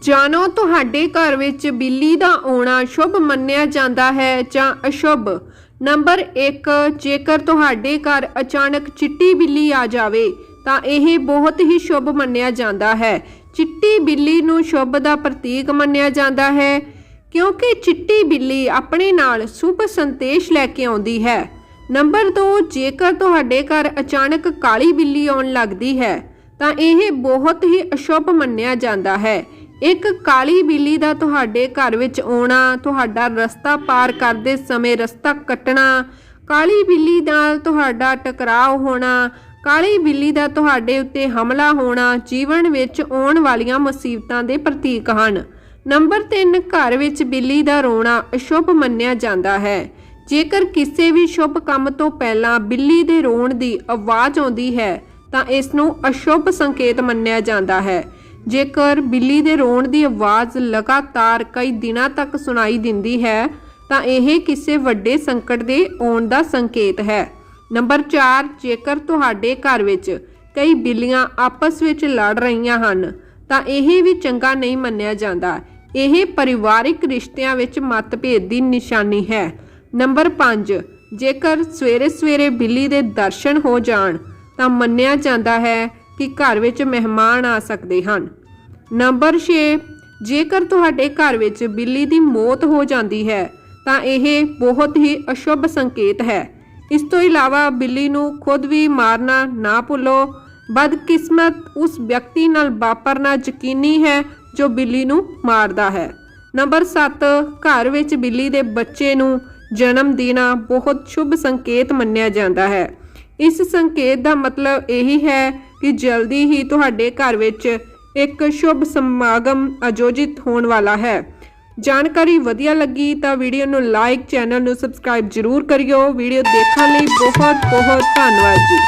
ਜਾਣੋ, ਤੁਹਾਡੇ ਘਰ ਵਿੱਚ ਬਿੱਲੀ ਦਾ ਆਉਣਾ ਸ਼ੁਭ ਮੰਨਿਆ ਜਾਂਦਾ ਹੈ ਜਾਂ ਅਸ਼ੁਭ? ਨੰਬਰ 1 ਜੇਕਰ ਤੁਹਾਡੇ ਘਰ ਅਚਾਨਕ ਚਿੱਟੀ ਬਿੱਲੀ ਆ ਜਾਵੇ, ਤਾਂ ਇਹ ਬਹੁਤ ਹੀ ਸ਼ੁਭ ਮੰਨਿਆ ਜਾਂਦਾ ਹੈ। ਚਿੱਟੀ ਬਿੱਲੀ ਨੂੰ ਸ਼ੁਭ ਦਾ ਪ੍ਰਤੀਕ ਮੰਨਿਆ ਜਾਂਦਾ ਹੈ, ਕਿਉਂਕਿ ਚਿੱਟੀ ਬਿੱਲੀ ਆਪਣੇ ਨਾਲ ਸ਼ੁਭ ਸੰਦੇਸ਼ ਲੈ ਕੇ ਆਉਂਦੀ ਹੈ। ਨੰਬਰ 2 ਜੇਕਰ ਤੁਹਾਡੇ ਘਰ ਅਚਾਨਕ ਕਾਲੀ ਬਿੱਲੀ ਆਉਣ ਲੱਗਦੀ ਹੈ, ਤਾਂ ਇਹ ਬਹੁਤ ਹੀ ਅਸ਼ੁਭ ਮੰਨਿਆ ਜਾਂਦਾ ਹੈ। ਇੱਕ ਕਾਲੀ ਬਿੱਲੀ ਦਾ ਤੁਹਾਡੇ ਘਰ ਵਿੱਚ ਆਉਣਾ, ਤੁਹਾਡਾ ਰਸਤਾ ਪਾਰ ਕਰਦੇ ਸਮੇਂ ਰਸਤਾ ਕੱਟਣਾ, ਕਾਲੀ ਬਿੱਲੀ ਨਾਲ ਤੁਹਾਡਾ ਟਕਰਾਅ ਹੋਣਾ, ਕਾਲੀ ਬਿੱਲੀ ਦਾ ਤੁਹਾਡੇ ਉੱਤੇ ਹਮਲਾ ਹੋਣਾ ਜੀਵਨ ਵਿੱਚ ਆਉਣ ਵਾਲੀਆਂ ਮੁਸੀਬਤਾਂ ਦੇ ਪ੍ਰਤੀਕ ਹਨ। ਨੰਬਰ 3 ਘਰ ਵਿੱਚ ਬਿੱਲੀ ਦਾ ਰੋਣਾ ਅਸ਼ੁਭ ਮੰਨਿਆ ਜਾਂਦਾ ਹੈ। ਜੇਕਰ ਕਿਸੇ ਵੀ ਸ਼ੁਭ ਕੰਮ ਤੋਂ ਪਹਿਲਾਂ ਬਿੱਲੀ ਦੇ ਰੋਣ ਦੀ ਆਵਾਜ਼ ਆਉਂਦੀ ਹੈ, ਤਾਂ ਇਸ ਨੂੰ ਅਸ਼ੁਭ ਸੰਕੇਤ ਮੰਨਿਆ ਜਾਂਦਾ ਹੈ। ਜੇਕਰ ਬਿੱਲੀ ਦੇ ਰੋਣ ਦੀ ਆਵਾਜ਼ ਲਗਾਤਾਰ ਕਈ ਦਿਨਾਂ ਤੱਕ ਸੁਣਾਈ ਦਿੰਦੀ ਹੈ, ਤਾਂ ਇਹ ਕਿਸੇ ਵੱਡੇ ਸੰਕਟ ਦੇ ਆਉਣ ਦਾ ਸੰਕੇਤ ਹੈ। ਨੰਬਰ 4 ਜੇਕਰ ਤੁਹਾਡੇ ਘਰ ਵਿੱਚ ਕਈ ਬਿੱਲੀਆਂ ਆਪਸ ਵਿੱਚ ਲੜ ਰਹੀਆਂ ਹਨ, ਤਾਂ ਇਹ ਵੀ ਚੰਗਾ ਨਹੀਂ ਮੰਨਿਆ ਜਾਂਦਾ। ਇਹ ਪਰਿਵਾਰਿਕ ਰਿਸ਼ਤਿਆਂ ਵਿੱਚ ਮਤਭੇਦ ਦੀ ਨਿਸ਼ਾਨੀ ਹੈ। ਨੰਬਰ 5 ਜੇਕਰ ਸਵੇਰੇ ਸਵੇਰੇ ਬਿੱਲੀ ਦੇ ਦਰਸ਼ਨ ਹੋ ਜਾਣ, ਤਾਂ ਮੰਨਿਆ ਜਾਂਦਾ ਹੈ ਕਿ ਘਰ ਵਿੱਚ ਮਹਿਮਾਨ ਆ ਸਕਦੇ ਹਨ। ਨੰਬਰ 6 ਜੇਕਰ ਤੁਹਾਡੇ ਘਰ ਵਿੱਚ ਬਿੱਲੀ ਦੀ ਮੌਤ ਹੋ ਜਾਂਦੀ ਹੈ, ਤਾਂ ਇਹ ਬਹੁਤ ਹੀ ਅਸ਼ੁਭ ਸੰਕੇਤ ਹੈ। ਇਸ ਤੋਂ ਇਲਾਵਾ ਬਿੱਲੀ ਨੂੰ ਖੁਦ ਵੀ ਮਾਰਨਾ ਨਾ ਭੁੱਲੋ। ਬਦਕਿਸਮਤ ਉਸ ਵਿਅਕਤੀ ਨਾਲ ਵਾਪਰਨਾ ਯਕੀਨੀ ਹੈ ਜੋ ਬਿੱਲੀ ਨੂੰ ਮਾਰਦਾ ਹੈ। ਨੰਬਰ 7 ਘਰ ਵਿੱਚ ਬਿੱਲੀ ਦੇ ਬੱਚੇ ਨੂੰ ਜਨਮ ਦੇਣਾ ਬਹੁਤ ਸ਼ੁਭ ਸੰਕੇਤ ਮੰਨਿਆ ਜਾਂਦਾ ਹੈ। ਇਸ ਸੰਕੇਤ ਦਾ ਮਤਲਬ ਇਹੀ ਹੈ ਕਿ ਜਲਦੀ ਹੀ ਤੁਹਾਡੇ ਘਰ ਵਿੱਚ ਇੱਕ ਸ਼ੁਭ ਸਮਾਗਮ ਆਯੋਜਿਤ ਹੋਣ ਵਾਲਾ ਹੈ। ਜਾਣਕਾਰੀ ਵਧੀਆ ਲੱਗੀ ਤਾਂ ਵੀਡੀਓ ਨੂੰ ਲਾਈਕ, ਚੈਨਲ ਨੂੰ ਸਬਸਕ੍ਰਾਈਬ ਜ਼ਰੂਰ ਕਰਿਓ। ਵੀਡੀਓ ਦੇਖਣ ਲਈ ਬਹੁਤ ਬਹੁਤ ਧੰਨਵਾਦ ਜੀ।